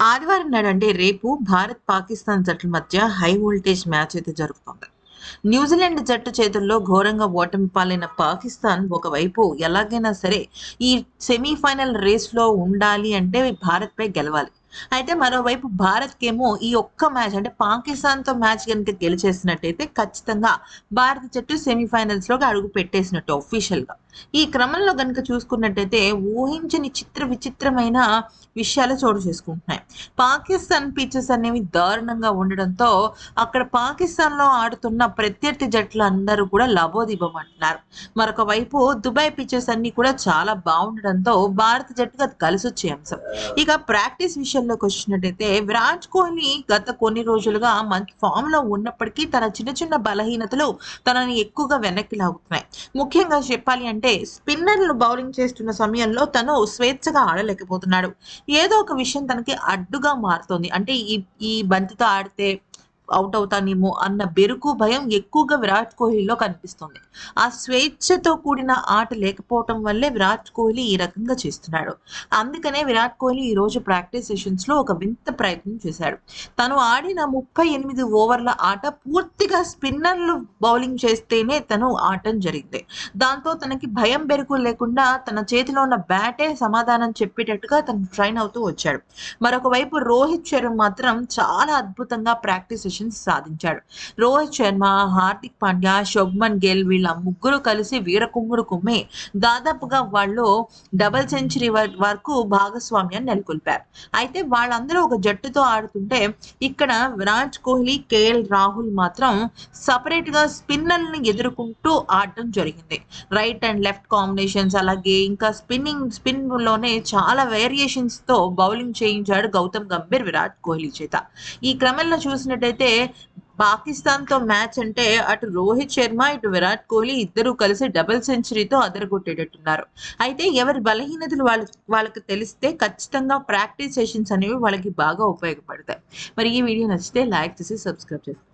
ఆదివారం నాడు అంటే రేపు భారత్ పాకిస్తాన్ జట్ల మధ్య హై వోల్టేజ్ మ్యాచ్ అయితే జరుగుతుంది న్యూజిలాండ్ జట్టు చేతుల్లో ఘోరంగా ఓటమి పాలైన పాకిస్తాన్ ఒకవైపు ఎలాగైనా సరే ఈ సెమీఫైనల్ రేస్లో ఉండాలి అంటే భారత్పై గెలవాలి. అయితే మరోవైపు భారత్కేమో ఈ ఒక్క మ్యాచ్ అంటే పాకిస్తాన్తో మ్యాచ్ కనుక గెలిచేసినట్టయితే ఖచ్చితంగా భారత జట్టు సెమీఫైనల్స్లోకి అడుగు పెట్టేసినట్టు ఒఫీషియల్గా ఈ క్రమంలో కనుక చూసుకున్నట్టయితే ఊహించని చిత్ర విచిత్రమైన విషయాలు చోటు చేసుకుంటున్నాయి. పాకిస్తాన్ పిచ్చెస్ అనేవి దారుణంగా ఉండడంతో అక్కడ పాకిస్తాన్లో ఆడుతున్న ప్రత్యర్థి జట్లు అందరూ కూడా లబోదిబం మరొక వైపు దుబాయ్ పిచ్చెస్ అన్ని కూడా చాలా బాగుండడంతో భారత జట్టుకు అది కలిసి వచ్చే అంశం. ఇక ప్రాక్టీస్ విషయంలోకి వచ్చినట్టయితే విరాట్ కోహ్లీ గత కొన్ని రోజులుగా మంచి ఫామ్లో ఉన్నప్పటికీ తన చిన్న చిన్న బలహీనతలు తనని ఎక్కువగా వెనక్కి లాగుతున్నాయి. ముఖ్యంగా చెప్పాలి అంటే స్పిన్నర్లు బౌలింగ్ చేస్తున్న సమయంలో తను స్వేచ్ఛగా ఆడలేకపోతున్నాడు. ఏదో ఒక విషయం తనకి అడ్డుగా మారుతోంది. అంటే ఈ ఈ బంతితో ఆడితే అవుట్ అవుతానేమో అన్న బెరుకు భయం ఎక్కువగా విరాట్ కోహ్లీలో కనిపిస్తుంది. ఆ స్వేచ్ఛతో కూడిన ఆట లేకపోవటం వల్లే విరాట్ కోహ్లీ ఈ రకంగా చేస్తున్నాడు. అందుకనే విరాట్ కోహ్లీ ఈ రోజు ప్రాక్టీస్ సెషన్స్లో ఒక వింత ప్రయత్నం చేశాడు. తను ఆడిన ముప్పై ఎనిమిది ఓవర్ల ఆట పూర్తిగా స్పిన్నర్లు బౌలింగ్ చేస్తేనే తను ఆడటం జరిగింది. దాంతో తనకి భయం బెరుకు లేకుండా తన చేతిలో ఉన్న బ్యాటే సమాధానం చెప్పేటట్టుగా తను ట్రైన్ అవుతూ వచ్చాడు. మరొక వైపు రోహిత్ శర్మ మాత్రం చాలా అద్భుతంగా ప్రాక్టీస్ సెషన్స్ సాధించాడు రోహిత్ శర్మ హార్దిక్ పాండ్యా శుభ్మన్ గిల్ వీళ్ళ ముగ్గురు కలిసి వీరకుమ్ముడు కుమ్మి దాదాపుగా వాళ్ళు డబల్ సెంచరీ వరకు భాగస్వామ్యాన్ని నెలకొల్పారు. అయితే వాళ్ళందరూ ఒక జట్టుతో ఆడుతుంటే ఇక్కడ విరాట్ కోహ్లీ కేఎల్ రాహుల్ మాత్రం సపరేట్గా స్పిన్నర్ని ఎదుర్కొంటూ ఆడటం జరిగింది. రైట్ అండ్ లెఫ్ట్ కాంబినేషన్స్ అలాగే ఇంకా స్పిన్నింగ్ స్పిన్లోనే చాలా వేరియేషన్స్తో బౌలింగ్ చేయించాడు గౌతమ్ గంభీర్ విరాట్ కోహ్లీ చేత. ఈ క్రమంలో చూసినట్టయితే పాకిస్తాన్తో మ్యాచ్ అంటే అటు రోహిత్ శర్మ ఇటు విరాట్ కోహ్లీ ఇద్దరు కలిసి డబుల్ సెంచరీతో అదరగొట్టేటట్టున్నారు. అయితే ఎవరి బలహీనతలు వాళ్ళు వాళ్ళకి తెలిస్తే ఖచ్చితంగా ప్రాక్టీస్ సెషన్స్ అనేవి వాళ్ళకి బాగా ఉపయోగపడతాయి. మరి ఈ వీడియో నచ్చితే లైక్ చేసి సబ్స్క్రైబ్ చేసుకోండి.